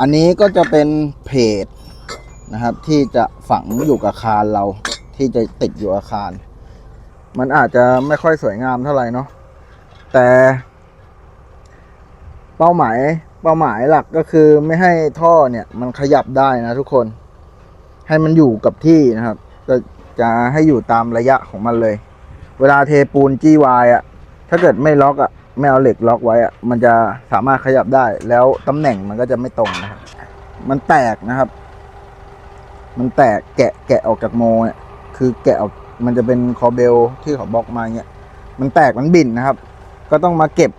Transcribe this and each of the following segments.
อันนี้ก็จะเป็นเพจนะครับ ที่จะฝังอยู่กับอาคารเราที่จะติดอยู่อาคาร มันอาจจะไม่ค่อยสวยงามเท่าไหร่เนาะแต่ เป้าหมายเป้าหมายหลักก็คือไม่ให้ท่อเนี่ยมันขยับได้นะทุกคน ให้มันอยู่กับที่นะครับก็จะให้อยู่ตามระยะของมันเลย เวลาเทปูนจี้วายอะถ้าเกิดไม่ล็อกอะ ไม่เอาเหล็กล็อกไว้อะมันจะสามารถขยับได้ แล้วตำแหน่งมันก็จะไม่ตรงนะครับ มันแตกนะครับ มันแตกแกะแกะออกจากโมเนี่ยคือแกะออกมันจะเป็นคอเบลที่เขาบล็อกมาเงี้ยมันแตกมันบิ่นนะครับ ก็ต้องมาเก็บ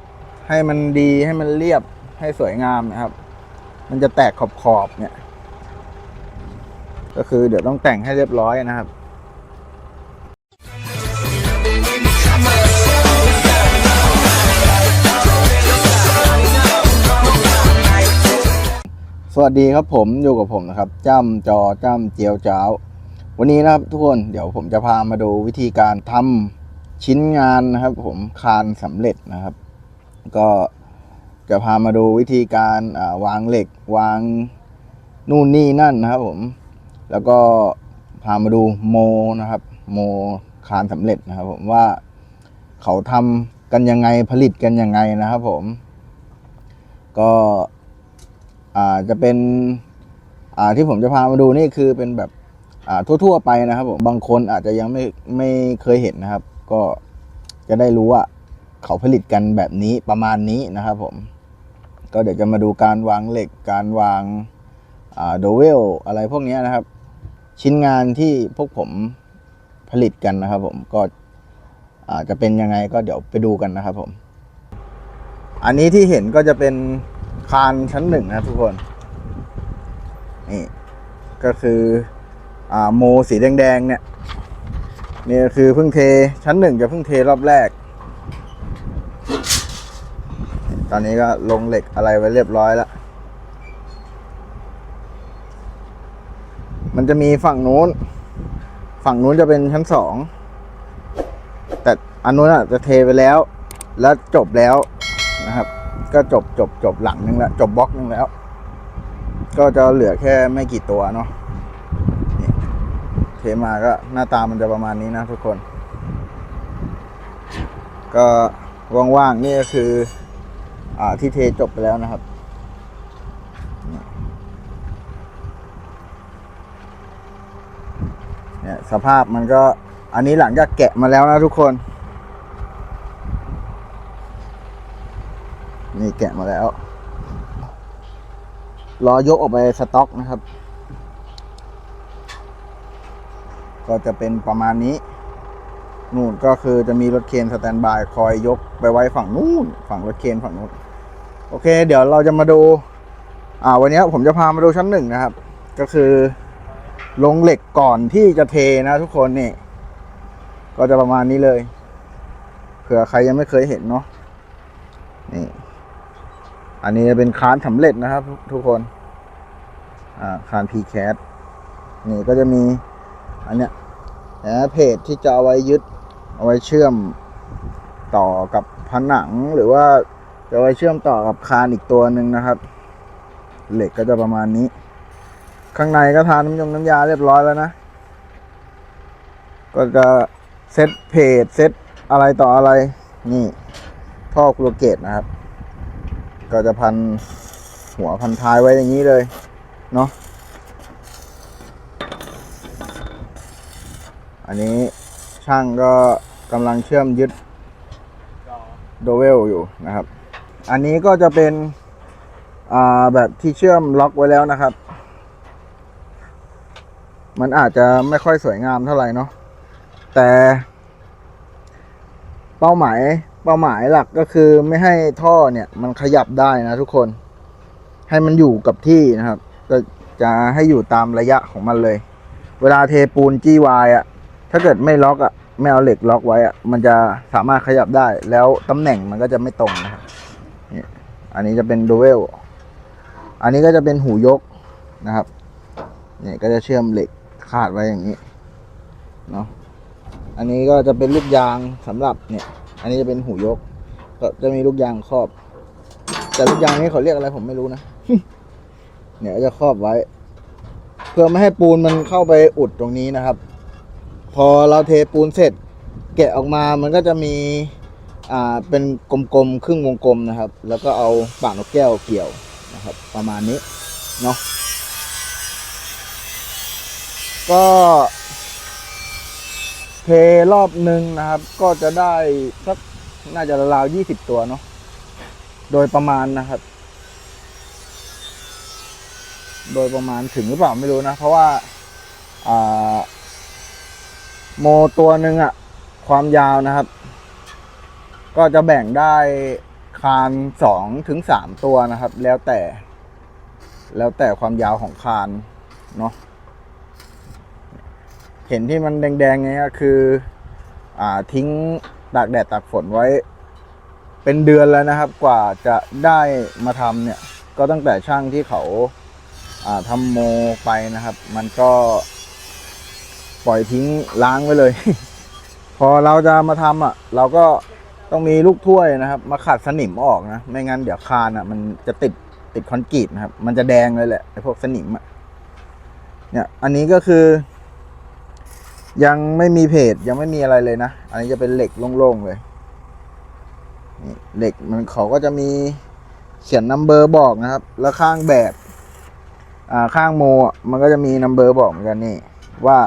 ให้มันดีให้มันเรียบให้สวยงามนะครับ มันจะแตกขอบขอบเนี่ย ก็คือเดี๋ยวต้องแต่งให้เรียบร้อยนะครับ สวัสดีครับผมอยู่กับผมนะครับจ้ำจอจ้ำเจียวจ้าว วันนี้นะครับทุกคนเดี๋ยวผมจะพามาดูวิธีการทำชิ้นงานนะครับ ผมคานสำเร็จนะครับ ก็จะพามาดูวิธีการาวางเหล็กวางนู่นนี่นั่นนะครับ ผม แล้วก็พามาดูโมนะครับ โมคานสำเร็จนะครับ ผมว่าเขาทำกันยังไงผลิตกันยังไงนะครับ ผม ก็ จะเป็นอ่าที่ผมจะพามาดูนี่คือเป็นแบบอ่าทั่วๆไปนะครับผมบางคนอาจจะยังไม่ไม่เคยเห็นนะครับ ก็จะได้รู้ว่าเขาผลิตกันแบบนี้ประมาณนี้นะครับผม ก็เดี๋ยวจะมาดูการวางเหล็กการวางอ่าโดเวลอะไรพวกนี้นะครับ ชิ้นงานที่พวกผมผลิตกันนะครับผมก็อ่าจะเป็นยังไงก็เดี๋ยวไปดูกันนะครับผม อันนี้ที่เห็นก็จะเป็น คานชั้นหนึ่งนะทุกคน นี่ ก็คืออ่าโมสีแดงๆเนี่ยนี่คือเพิ่งเทชั้นหนึ่งจะเพิ่งเทรอบแรก ตอนนี้ก็ลงเหล็กอะไรไว้เรียบร้อยแล้ว มันจะมีฝั่งนู้น ฝั่งนู้นจะเป็นชั้นสอง แต่อันนู้นอะจะเทไปแล้ว แล้วจบแล้ว ก็จบจบจบหลังนึงแล้ว จบบล็อกนึงแล้ว ก็จะเหลือแค่ไม่กี่ตัวเนาะนี่เทมาก็หน้าตามันจะประมาณนี้นะทุกคน ก็ว่างๆนี่ก็คืออ่าที่เทจบไปแล้วนะครับ เนี่ยสภาพมันก็อันนี้หลังจากแกะมาแล้วนะทุกคน นี่แกะมาแล้ว รอยกออกไปสต็อกนะครับ ก็จะเป็นประมาณนี้ นู่นก็คือจะมีรถเคนสแตนบายคอยยกไปไว้ฝั่งนู้น ฝั่งรถเคนฝั่งนู้น โอเค เดี๋ยวเราจะมาดู อ่า วันนี้ผมจะพามาดูชั้นหนึ่งนะครับ ก็คือลงเหล็กก่อนที่จะเทนะทุกคนนี่ ก็จะประมาณนี้เลย เผื่อใครยังไม่เคยเห็นเนาะนี่ อันนี้เป็นคานสำเร็จนะครับ ทุกคน อ่าคาน p c a t นี่ก็จะมี อันเนี้ยนะเพจที่จะเอาไว้ยึด เอาไว้เชื่อมต่อกับผนังหรือว่าจะเอาไว้เชื่อมต่อกับคานอีกตัวหนึ่งนะครับ เหล็กก็จะประมาณนี้ ข้างในก็ทาน้ำยงน้ำยาเรียบร้อยแล้วนะ ก็จะเซตเพจเซตอะไรต่ออะไร นี่ท่อโคลเกตนะครับ ก็จะพันหัวพันท้ายไว้อย่างนี้เลย เนาะอันนี้ช่างก็กำลังเชื่อมยึดโดเวลอยู่นะครับ อันนี้ก็จะเป็นแบบที่เชื่อมล็อกไว้แล้วนะครับ มันอาจจะไม่ค่อยสวยงามเท่าไหร่เนาะแต่เป้าหมาย เป้าหมายหลักก็คือไม่ให้ท่อเนี่ยมันขยับได้นะทุกคน ให้มันอยู่กับที่นะครับ ก็จะให้อยู่ตามระยะของมันเลย เวลาเทปูนจี้วายอะ ถ้าเกิดไม่ล็อกอะไม่เอาเหล็กล็อกไว้อะ มันจะสามารถขยับได้ แล้วตำแหน่งมันก็จะไม่ตรงนะครับนี่อันนี้จะเป็นดูเวล อันนี้ก็จะเป็นหูยกนะครับนี่ก็จะเชื่อมเหล็กคาดไว้อย่างนี้เนาะ อันนี้ก็จะเป็นลูกยางสำหรับเนี่ย อันนี้จะเป็นหูยก ก็จะมีลูกยางครอบ แต่ลูกยางนี้เขาเรียกอะไรผมไม่รู้นะ เนี่ยจะครอบไว้ เพื่อไม่ให้ปูนมันเข้าไปอุดตรงนี้นะครับ พอเราเทปูนเสร็จ แกะออกมามันก็จะมีอ่าเป็นกลมๆครึ่งวงกลมนะครับ แล้วก็เอาปากนกแก้วเกี่ยวนะครับ ประมาณนี้เนาะก็ เทรอบหนึ่งนะครับ ก็จะได้สักน่าจะราวยี่สิบตัวเนาะโดยประมาณนะครับ โดยประมาณถึงหรือเปล่าไม่รู้นะ เพราะว่าอ่าโมตัวหนึ่งอะความยาวนะครับ ก็จะแบ่งได้คานสองถึงสามตัวนะครับ แล้วแต่ แล้วแต่ความยาวของคานเนาะ เห็นที่มันแดงๆเงี้ยคืออ่าทิ้งตากแดดตากฝนไว้ เป็นเดือนแล้วนะครับ กว่าจะได้มาทำเนี่ย ก็ตั้งแต่ช่างที่เขาอ่าทำโมไปนะครับ มันก็ปล่อยทิ้งล้างไว้เลย พอเราจะมาทำอะ เราก็ต้องมีลูกถ้วยนะครับ มาขัดสนิมออกนะ ไม่งั้นเดี๋ยวคานอะ มันจะติดติดคอนกรีตนะครับ มันจะแดงเลยแหละไอ้พวกสนิมอะเนี่ย อันนี้ก็คือ ยังไม่มีเพจยังไม่มีอะไรเลยนะ อันนี้จะเป็นเหล็กโล่งๆเลยนี่เหล็กมันเขาก็จะมีเขียนนัมเบอร์บอกนะครับ แล้วข้างแบบอ่าข้างโมมันก็จะมีนัมเบอร์บอกเหมือนกันนี่ว่า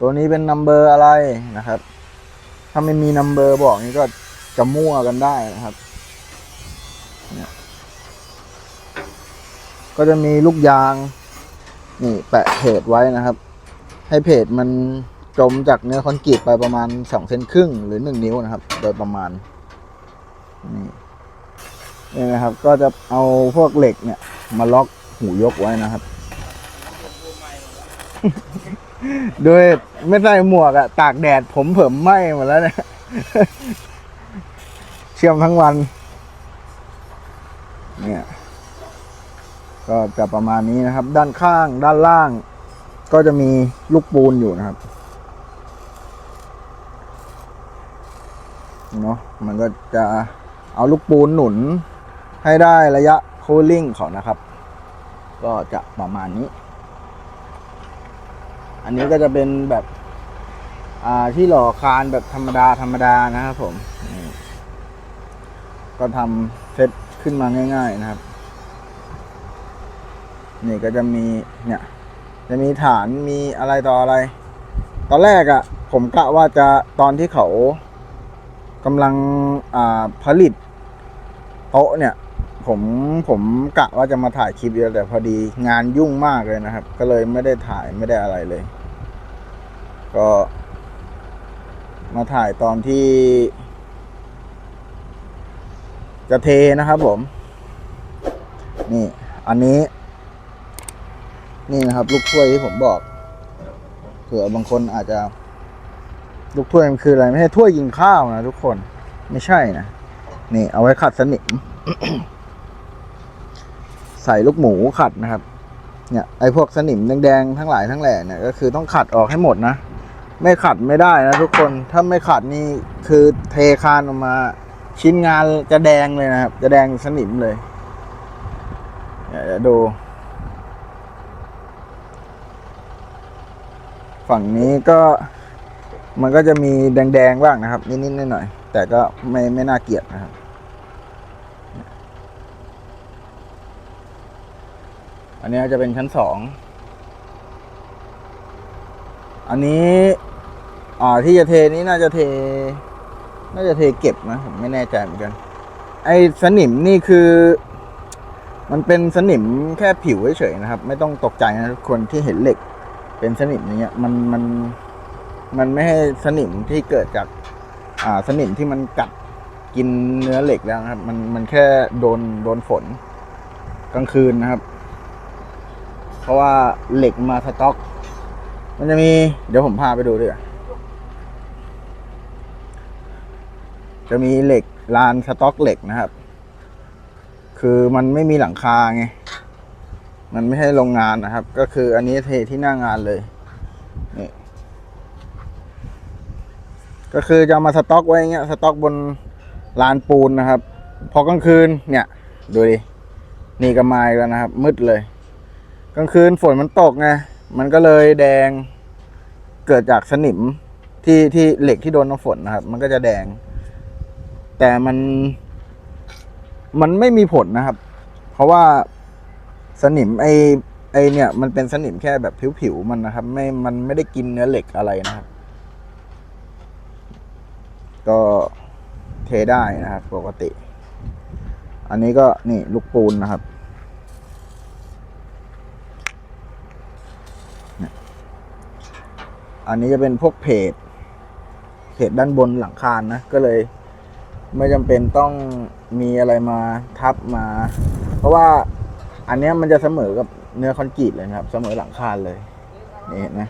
ตัวนี้เป็นนัมเบอร์อะไรนะครับ ถ้าไม่มีนัมเบอร์บอกนี่ก็จะมั่วกันได้นะครับเนี่ยก็จะมีลูกยาง นี่แปะเพจไว้นะครับ ให้เพจมัน จมจากเนื้อคอนกรีตไปประมาณสองเซนครึ่งหรือหนึ่งนิ้วนะครับ โดยประมาณนี่นี่นะครับ ก็จะเอาพวกเหล็กเนี่ย มาล็อกหูยกไว้นะครับ โดยไม่ใส่หมวกอะตากแดดผมเผิมไหม้หมดแล้วเนี่ยเชื่อมทั้งวัน เนี่ย ก็จะประมาณนี้นะครับ ด้านข้างด้านล่าง ก็จะมีลูกปูนอยู่นะครับ เนาะมันก็จะเอาลูกปูนหนุนให้ได้ระยะโคลิ่งเขานะครับ ก็จะประมาณนี้ อันนี้ก็จะเป็นแบบอ่าที่หล่อคานแบบธรรมดาธรรมดานะครับผม ก็ทำเซตขึ้นมาง่าย ๆนะครับ นี่ก็จะมีเนี่ย จะมีฐานมีอะไรต่ออะไร ตอนแรกอะ่ะ ผมกะว่าจะตอนที่เขา กำลังผลิตโต๊ะเนี่ย ผมผมกะว่าจะมาถ่ายคลิปเดียวแต่พอดีงานยุ่งมากเลยนะครับ ก็เลยไม่ได้ถ่ายไม่ได้อะไรเลย ก็ มาถ่ายตอนที่ จะเทนะครับผม นี่ อันนี้ นี่นะครับ ลูกถ้วยที่ผมบอกเผื่อบางคนอาจจะ ลูกถ้วยมันคืออะไรไม่ใช่ถ้วยกินข้าวนะทุกคนไม่ใช่นะนี่เอาไว้ขัดสนิม ใส่ลูกหมูขัดนะครับ เนี่ยไอพวกสนิมแดงๆทั้งหลายทั้งแหล่เนี่ยก็คือต้องขัดออกให้หมดนะไม่ขัดไม่ได้นะทุกคนถ้าไม่ขัดนี่คือเทคานออกมา ชิ้นงานจะแดงเลยนะครับ จะแดงสนิมเลยเนี่ยเดี๋ยวดูฝั่งนี้ก็ มันก็จะมีแดงๆบ้างนะครับ นิดๆหน่อยๆแต่ก็ไม่ไม่น่าเกลียดนะครับอันนี้จะเป็นชั้นสองอันนี้อ่าที่จะเทนี้น่าจะเท น่าจะเทเก็บนะผมไม่แน่ใจเหมือนกัน ไอ้สนิมนี่คือ มันเป็นสนิมแค่ผิวเฉยๆนะครับ ไม่ต้องตกใจนะทุกคนที่เห็นเหล็ก เป็นสนิมอย่างเงี้ย มันมัน มันไม่ให้สนิมที่เกิดจากอ่าสนิมที่มันกัดกินเนื้อเหล็กแล้วครับ มันมันแค่โดนโดนฝนกลางคืนนะครับ เพราะว่าเหล็กมาสต็อก มันจะมี เดี๋ยวผมพาไปดูด้วยจะมีเหล็กลานสต็อกเหล็กนะครับ คือมันไม่มีหลังคาไง มันไม่ใช่โรงงานนะครับ ก็คืออันนี้เทที่หน้างานเลยนี่ ก็คือจะมาสต็อกไว้อย่างเงี้ยสต็อกบนลานปูนนะครับ พอกลางคืนเนี่ยดูดินี่ก็มาอีกแล้วนะครับ มืดเลย กลางคืนฝนมันตกไงมันก็เลยแดงเกิดจากสนิมที่ที่เหล็กที่โดนน้ำฝนนะครับ มันก็จะแดง แต่มันมันไม่มีผลนะครับ เพราะว่าสนิมไอไอเนี่ย มันเป็นสนิมแค่แบบผิวๆมันนะครับ ไม่มันไม่ได้กินเนื้อเหล็กอะไรนะครับ ก็เทได้นะครับ ปกติ อันนี้ก็นี่ลูกปูนนะครับอันนี้จะเป็นพวกเพจเพจด้านบนหลังคานนะก็เลย ไม่จำเป็นต้องมีอะไรมาทับมา เพราะว่าอันนี้มันจะเสมอกับเนื้อคอนกรีตเลยนะครับ เสมอหลังคานเลย นี่เห็นไหม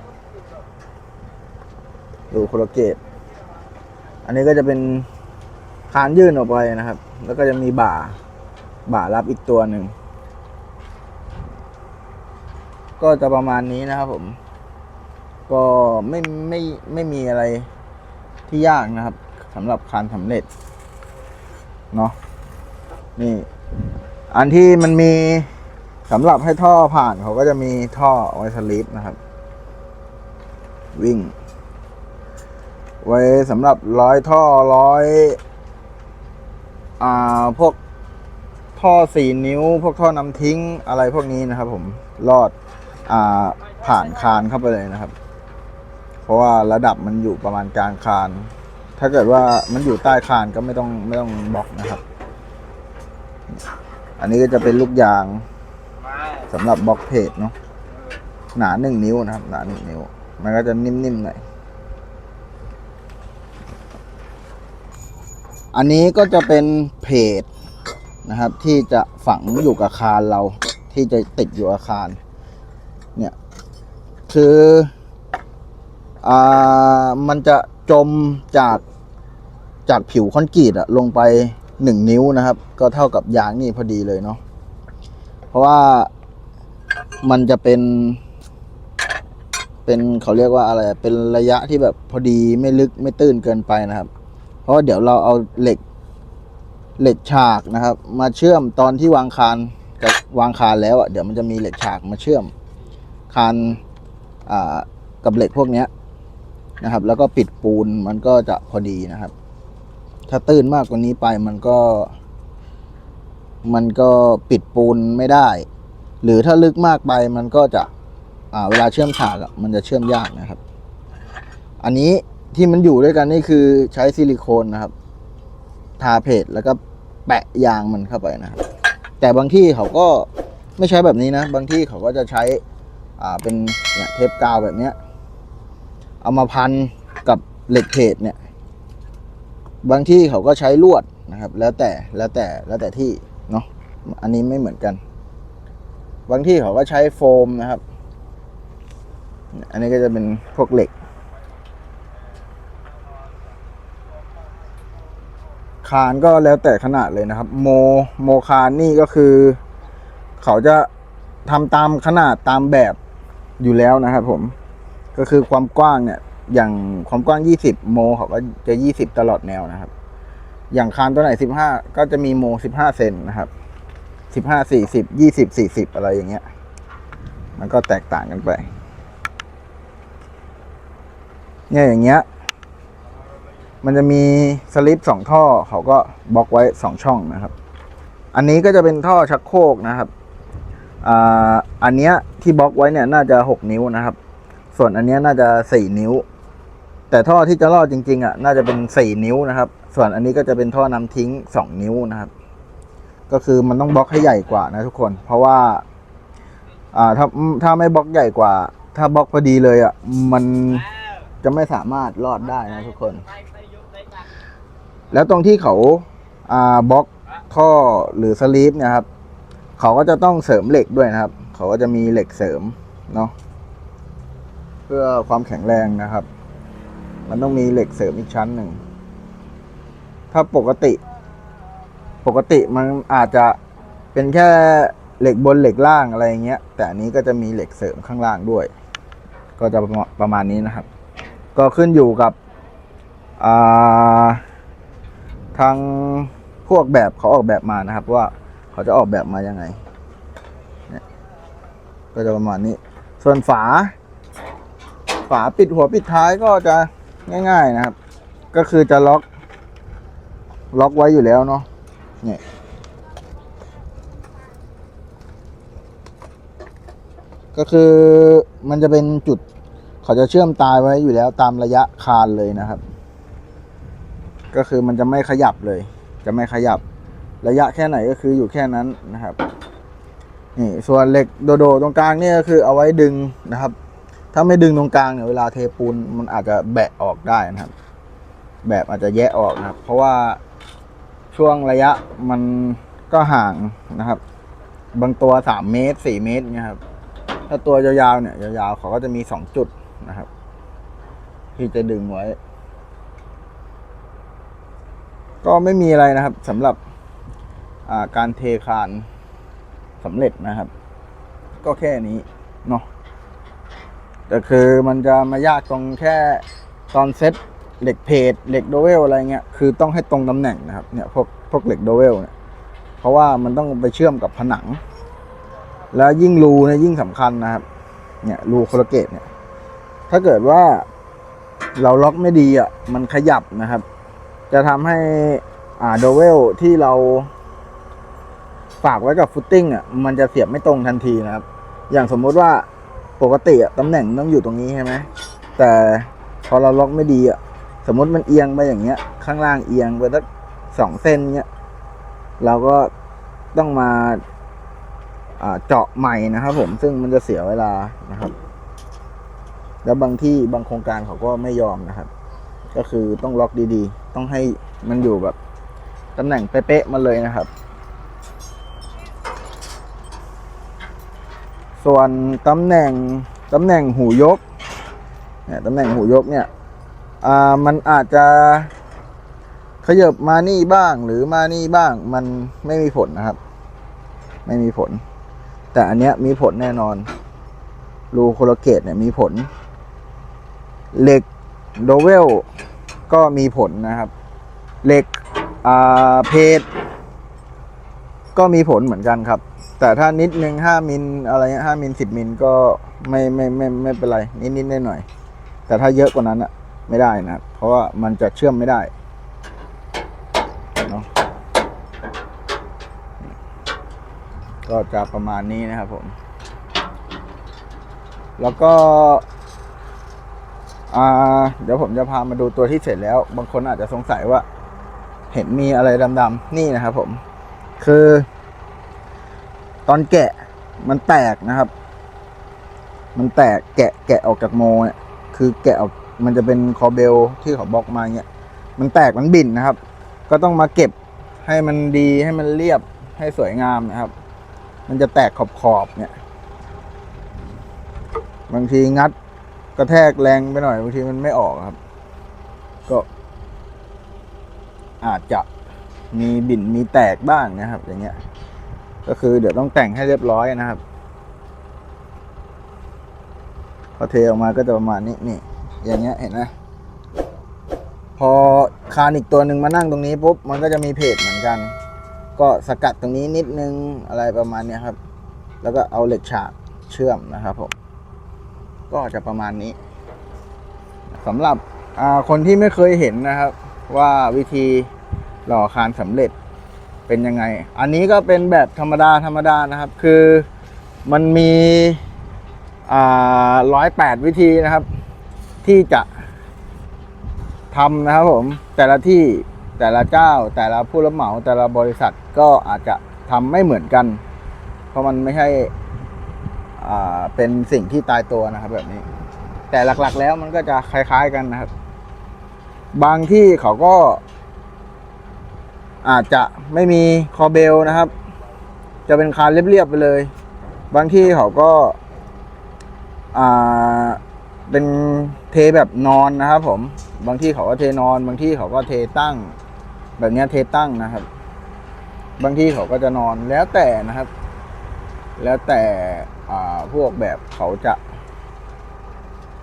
ดูโคโลเกต นนี้ก็จะเป็นคานยื่นออกไปนะครับ แล้วก็จะมีบ่า บ่ารับอีกตัวหนึ่ง ก็จะประมาณนี้นะครับผม ก็ไม่ไม่ไม่มีอะไรที่ยากนะครับสำหรับคานสำเร็จ เนาะนี่ อันที่มันมีสำหรับให้ท่อผ่านเขาก็จะมีท่อไวสลิปนะครับ วิ่ง ไว้สำหรับร้อยท่อร้อย อ่า พวกท่อสี่นิ้ว พวกท่อนำทิ้งอะไรพวกนี้นะครับ ผมลอด อ่า ผ่านคานเข้าไปเลยนะครับ เพราะว่าระดับมันอยู่ประมาณกลางคาน ถ้าเกิดว่ามันอยู่ใต้คานก็ไม่ต้องไม่ต้องบล็อกนะครับ อันนี้ก็จะเป็นลูกยางสำหรับบล็อกเพจเนาะหนาหนึ่งนิ้วนะครับ หนาหนึ่งนิ้ว มันก็จะนิ่มๆหน่อย อันนี้ก็จะเป็นเพจนะครับ ที่จะฝังอยู่กับคานเราที่จะติดอยู่อาคาร เนี่ย คืออ่ามันจะจมจากจากผิวคอนกรีตอะลงไปหนึ่งนิ้วนะครับ ก็เท่ากับยางนี่พอดีเลยเนาะเพราะว่ามันจะเป็น เป็นเขาเรียกว่าอะไรเป็นระยะที่แบบพอดีไม่ลึกไม่ตื้นเกินไปนะครับ เพราะเดี๋ยวเราเอาเหล็กเหล็กฉากนะครับ มาเชื่อมตอนที่วางคานกับวางคานแล้วอะเดี๋ยวมันจะมีเหล็กฉากมาเชื่อมคานอ่ากับเหล็กพวกเนี้ยนะครับ แล้วก็ปิดปูนมันก็จะพอดีนะครับ ถ้าตื้นมากกว่านี้ไปมันก็ มันก็ปิดปูนไม่ได้ หรือถ้าลึกมากไปมันก็จะอ่าเวลาเชื่อมฉากอะมันจะเชื่อมยากนะครับ อันนี้ ที่มันอยู่ด้วยกันนี่คือใช้ซิลิโคนนะครับ ทาเพจแล้วก็แปะยางมันเข้าไปนะครับ แต่บางที่เขาก็ไม่ใช้แบบนี้นะ บางที่เขาก็จะใช้อ่าเป็นเนี่ยเทปกาวแบบเนี้ย เอามาพันกับเหล็กเพจเนี่ย บางที่เขาก็ใช้ลวดนะครับ แล้วแต่แล้วแต่แล้วแต่ที่เนาะอันนี้ไม่เหมือนกัน บางที่เขาก็ใช้โฟมนะครับ อันนี้ก็จะเป็นพวกเหล็ก คานก็แล้วแต่ขนาดเลยนะครับ โมโมคานนี่ก็คือ เขาจะทำตามขนาดตามแบบอยู่แล้วนะครับผมก็คือความกว้างเนี่ย อย่างความกว้าง 20 โมเขาก็จะ 20 ตลอดแนวนะครับ อย่างคานตัวไหน 15 ก็จะมีโม 15 เซนนะครับ 15 40 20 40 อะไรอย่างเงี้ย มันก็แตกต่างกันไป เนี่ยอย่างเงี้ย มันจะมีสลิปสองท่อเขาก็บล็อกไว้สองช่องนะครับ อันนี้ก็จะเป็นท่อชักโครกนะครับอ่าอันเนี้ยที่บล็อกไว้เนี่ยน่าจะหกนิ้วนะครับ ส่วนอันเนี้ยน่าจะสี่นิ้ว แต่ท่อที่จะรอดจริงๆอะน่าจะเป็นสี่นิ้วนะครับ ส่วนอันนี้ก็จะเป็นท่อนำทิ้งสองนิ้วนะครับ ก็คือมันต้องบล็อกให้ใหญ่กว่านะทุกคน เพราะว่าอ่าถ้าถ้าไม่บล็อกใหญ่กว่า ถ้าบล็อกพอดีเลยอะมันจะไม่สามารถรอดได้นะทุกคน แล้วตรงที่เขาาบล็อกท่อหรือสลีปนี่ยครับ เขาก็จะต้องเสริมเหล็กด้วยนะครับ เขาก็จะมีเหล็กเสริมเนาะเพื่อความแข็งแรงนะครับ มันต้องมีเหล็กเสริมอีกชั้นหนึ่ง ถ้าปกติ ปกติมันอาจจะเป็นแค่เหล็กบนเหล็กล่างอะไรอย่างเงี้ย แต่อันนี้ก็จะมีเหล็กเสริมข้างล่างด้วย ก็จะประมาณนี้นะครับ ก็ขึ้นอยู่กับอ่า ทางพวกแบบเขาออกแบบมานะครับว่าเขาจะออกแบบมายังไงเนี่ยก็จะประมาณนี้ ส่วนฝา ฝาปิดหัวปิดท้ายก็จะง่าย ๆนะครับ ก็คือจะล็อก ล็อกไว้อยู่แล้วเนาะเนี่ยก็คือมันจะเป็นจุด เขาจะเชื่อมตายไว้อยู่แล้วตามระยะคานเลยนะครับ ก็คือมันจะไม่ขยับเลย จะไม่ขยับ ระยะแค่ไหนก็คืออยู่แค่นั้นนะครับนี่ส่วนเหล็กโดโดตรงกลางเนี่ยก็คือเอาไว้ดึงนะครับ ถ้าไม่ดึงตรงกลางเนี่ยเวลาเทปูนมันอาจจะแบะออกได้นะครับ แบบอาจจะแยะออกนะครับ เพราะว่าช่วงระยะมันก็ห่างนะครับ บางตัวสามเมตรสี่เมตรเนี่ยครับ ถ้าตัวยาวๆเนี่ยยาวๆเขาก็จะมีสองจุดนะครับ ที่จะดึงไว้ ก็ไม่มีอะไรนะครับสำหรับการเทคานสำเร็จนะครับ ก็แค่นี้เนาะแต่คือมันจะมายากตรงแค่ตอนเซ็ตเหล็กเพจเหล็กโดเวลอะไรเงี้ยคือต้องให้ตรงตำแหน่งนะครับเนี่ยพวกพวกเหล็กโดเวลเนี่ยเพราะว่ามันต้องไปเชื่อมกับผนัง แล้วยิ่งรูเนี่ยยิ่งสำคัญนะครับเนี่ยรูโคลเกตเนี่ยถ้าเกิดว่าเราล็อกไม่ดีอะมันขยับนะครับ จะทำให้อ่าโดเวลที่เรา ฝากไว้กับฟุตติ้งอะมันจะเสียบไม่ตรงทันทีนะครับ อย่างสมมติว่าปกติอะตำแหน่งต้องอยู่ตรงนี้ใช่ไหมแต่พอเราล็อกไม่ดีอะสมมติมันเอียงไปอย่างเงี้ย ข้างล่างเอียงไปสักสองเส้นเงี้ยเราก็ต้องมาอ่าเจาะใหม่นะครับผมซึ่งมันจะเสียเวลานะครับ แล้วบางที่บางโครงการเขาก็ไม่ยอมนะครับ ก็คือต้องล็อกดีๆ ต้องให้มันอยู่แบบตำแหน่งเป๊ะๆมาเลยนะครับ ส่วนตำแหน่งตำแหน่งหูยกเนี่ยตำแหน่งหูยกเนี่ยมันอาจจะขยบมานี่บ้างหรือมานี่บ้างมันไม่มีผลนะครับ ไม่มีผล แต่อันเนี้ยมีผลแน่นอน รูโคโลเกตเนี่ยมีผลเหล็กโดเวล ก็มีผลนะครับ เหล็กอ่าเพจก็มีผลเหมือนกันครับ แต่ถ้านิดนึงห้ามิลอะไรเงี้ห้ามิลสิบมิลก็ไม่ไม่ไม่ไม่เป็นไร นิดนิดหน่อยหน่อย แต่ถ้าเยอะกว่านั้นอะไม่ได้นะครับ เพราะว่ามันจะเชื่อมไม่ได้เนาะก็จะประมาณนี้นะครับผม แล้วก็ เดี๋ยวผมจะพามาดูตัวที่เสร็จแล้ว บางคนอาจจะสงสัยว่า เห็นมีอะไรดำๆนี่นะครับผม คือ ตอนแกะมันแตกนะครับ มันแตกแกะแกะออกจากโมเนี่ยคือแกะออกมันจะเป็นคอเบลที่เขาบอกมาเนี่ยมันแตกมันบิ่นนะครับ ก็ต้องมาเก็บให้มันดีให้มันเรียบให้สวยงามนะครับ มันจะแตกขอบขอบเนี่ย บางทีงัด กระแทกแรงไปหน่อยบางทีมันไม่ออกครับ ก็ อาจจะมีบิ่นมีแตกบ้างนะครับ อย่างเงี้ย ก็คือเดี๋ยวต้องแต่งให้เรียบร้อยนะครับพอเทออกมาก็จะประมาณนี้นี่ อย่างเงี้ยเห็นไหมพอคานอีกตัวหนึ่งมานั่งตรงนี้ปุ๊บมันก็จะมีเพจเหมือนกัน ก็สกัดตรงนี้นิดนึงอะไรประมาณนี้ครับ แล้วก็เอาเหล็กฉากเชื่อมนะครับผม ก็จะประมาณนี้สำหรับคนที่ไม่เคยเห็นนะครับ ว่าวิธีหล่อคานสำเร็จเป็นยังไง อันนี้ก็เป็นแบบธรรมดาธรรมดานะครับ คือมันมีร้อยแปดวิธีนะครับ ที่จะทำนะครับผม แต่ละที่แต่ละเจ้า แต่ละผู้รับเหมาแต่ละบริษัทก็อาจจะทำไม่เหมือนกัน เพราะมันไม่ใช่ เป็นสิ่งที่ตายตัวนะครับ แบบนี้ แต่หลักๆ แล้วมันก็จะคล้าย ๆกันนะครับ บางที่เขาก็ อาจจะไม่มีคอเบลนะครับ จะเป็นคานเรียบๆไปเลย บางที่เขาก็เป็นเทแบบนอนนะครับ ผม บางที่เขาก็เทนอน บางที่เขาก็เทตั้ง แบบนี้เทตั้งนะครับ บางที่เขาก็จะนอนแล้วแต่นะครับ แล้วแต่พวกแบบเขาจะ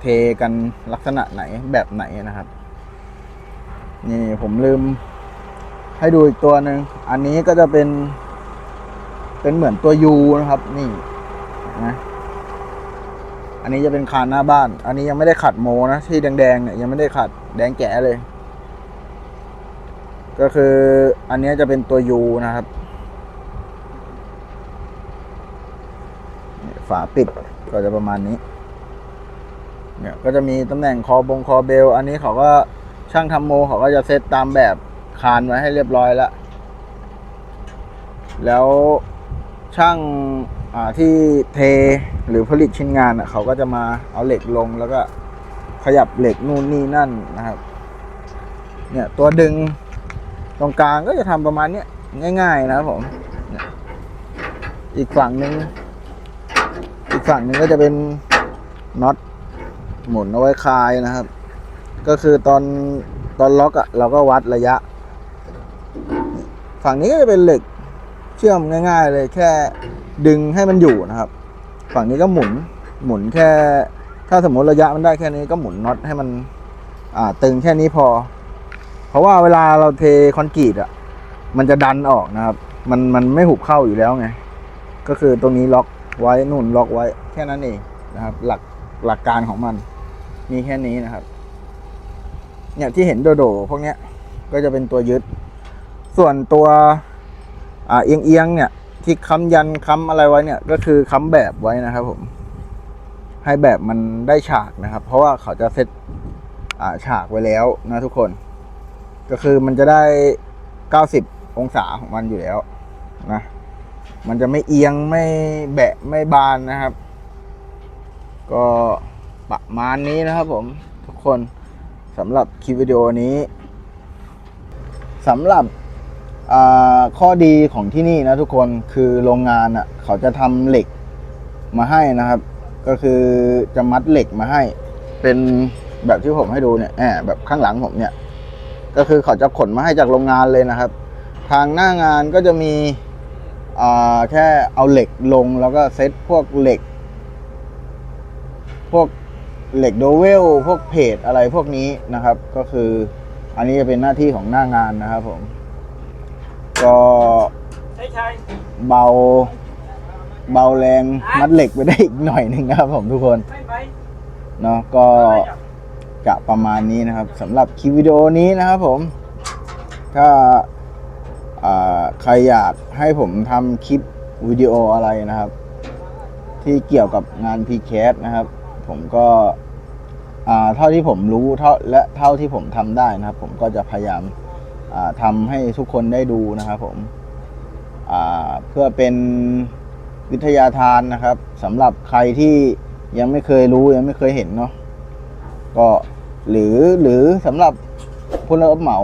เทกันลักษณะไหนแบบไหนนะครับ นี่ผมลืม ให้ดูอีกตัวหนึ่งอันนี้ก็จะเป็น เป็นเหมือนตัวยูนะครับ นี่นะอันนี้จะเป็นคานหน้าบ้าน อันนี้ยังไม่ได้ขัดโมนะ ที่แดงๆเนี่ยยังไม่ได้ขัดแดงแก่เลย ก็คืออันนี้จะเป็นตัวยูนะครับเนี่ย ฝาปิดก็จะประมาณนี้เนี่ยก็จะมีตำแหน่งคอบงคอเบล อันนี้เขาก็ช่างทำโมเขาก็จะเซตตามแบบคานไว้ให้เรียบร้อยแล้วแล้วช่างที่เทหรือผลิตชิ้นงานอะเขาก็จะมาเอาเหล็กลงแล้วก็ขยับเหล็กนู่นนี่นั่นนะครับ เนี่ยตัวดึงตรงกลางก็จะทำประมาณนี้ง่าย ๆ นะครับผมอีกฝั่งหนึ่ง กฝั่งหนึ่งก็จะเป็นน็อตหมุนเอาไว้คลายนะครับ ก็คือตอนตอนล็อกอะ่ะเราก็วัดระยะ ฝั่งนี้ก็จะเป็นเหล็กเชื่อมง่าย ๆ เลยแค่ดึงให้มันอยู่นะครับ ฝั่งนี้ก็หมุนหมุนแค่ ถ้าสมมติระยะมันได้แค่นี้ก็หมุนน็อตให้มันอ่าตึงแค่นี้พอ เพราะว่าเวลาเราเทคอนกรีตอะมันจะดันออกนะครับ มันมันไม่หุบเข้าอยู่แล้วไง ก็คือตรงนี้ล็อก ไว้นู่นล็อกไว้แค่นั้นเองนะครับ หลักหลักการของมัน มีแค่นี้นะครับ เนี่ยที่เห็นโดโดพวกเนี้ยก็จะเป็นตัวยึด ส่วนตัวอเอียงเอียงๆเนี่ย ที่ค้ำยันค้ำอะไรไว้เนี่ย ก็คือค้ำแบบไว้นะครับ ผม ให้แบบมันได้ฉากนะครับ เพราะว่าเขาจะเซตฉากไว้แล้วนะทุกคน ก็คือมันจะได้ 90 องศาของมันอยู่แล้วนะ มันจะไม่เอียงไม่แบะไม่บานนะครับ ก็ประมาณนี้นะครับผมทุกคนสำหรับคลิปวิดีโอนี้สำหรับข้อดีของที่นี่นะทุกคนคือโรงงานอะเขาจะทำเหล็กมาให้นะครับ ก็คือจะมัดเหล็กมาให้ เป็นแบบที่ผมให้ดูเนี่ยแอบแบบข้างหลังผมเนี่ย ก็คือเขาจะขนมาให้จากโรงงานเลยนะครับ ทางหน้างานก็จะมี แค่เอาเหล็กลงแล้วก็เซตพวกเหล็ก พวกเหล็กโดเวลพวกเพจอะไรพวกนี้นะครับ ก็คืออันนี้จะเป็นหน้าที่ของหน้างานนะครับผม ก็เบาเบาแรงมัดเหล็กไปได้อีกหน่อยหนึ่งนะครับผมทุกคนเนาะก็จะประมาณนี้นะครับสำหรับคลิปวิดีโอนี้นะครับผม ถ้า ใครอยากให้ผมทำคลิปวิดีโออะไรนะครับ ที่เกี่ยวกับงาน p c a s นะครับ ผมก็เท่าที่ผมรู้เท่าและเท่าที่ผมทำได้นะครับ ผมก็จะพยายามาทำให้ทุกคนได้ดูนะครับ ผมเพื่อเป็นวิทยาทานนะครับสำหรับใครที่ยังไม่เคยรู้ยังไม่เคยเห็นเนาะก็หรือหรือสำหรับผู้รับเหมา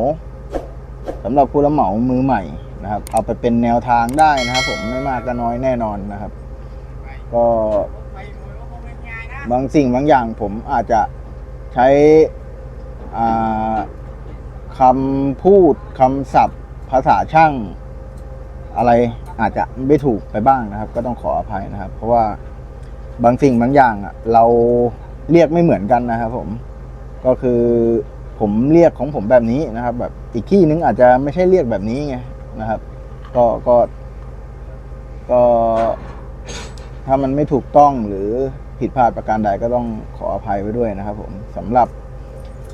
สำหรับผู้รับเหมามือใหม่นะครับ เอาไปเป็นแนวทางได้นะครับ ผมไม่มากก็น้อยแน่นอนนะครับ ก็บางสิ่งบางอย่างผมอาจจะใช้อ่าคำพูดคำศัพท์ภาษาช่างอะไรอาจจะไม่ถูกไปบ้างนะครับ ก็ต้องขออภัยนะครับ เพราะว่าบางสิ่งบางอย่างอะเราเรียกไม่เหมือนกันนะครับผมก็คือ ผมเรียกของผมแบบนี้นะครับ แบบอีกที่นึงอาจจะไม่ใช่เรียกแบบนี้ไงนะครับ ก็ก็ ก็ถ้ามันไม่ถูกต้องหรือผิดพลาดประการใดก็ต้องขออภัยไว้ด้วยนะครับ ผมสำหรับ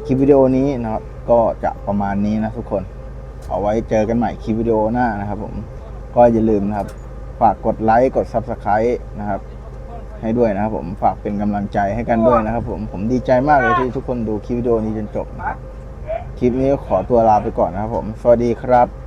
คลิปวิดีโอนี้นะครับ ก็จะประมาณนี้นะทุกคน เอาไว้เจอกันใหม่คลิปวิดีโอหน้านะครับ ผมก็อย่าลืมนะครับ ฝากกดไลค์กด Subscribe นะครับ ให้ด้วยนะครับผมฝากเป็นกำลังใจให้กันด้วยนะครับผมผมดีใจมากเลยที่ทุกคนดูคลิปวิดีโอนี้จนจบนะครับคลิปนี้ขอตัวลาไปก่อนนะครับผม สวัสดีครับ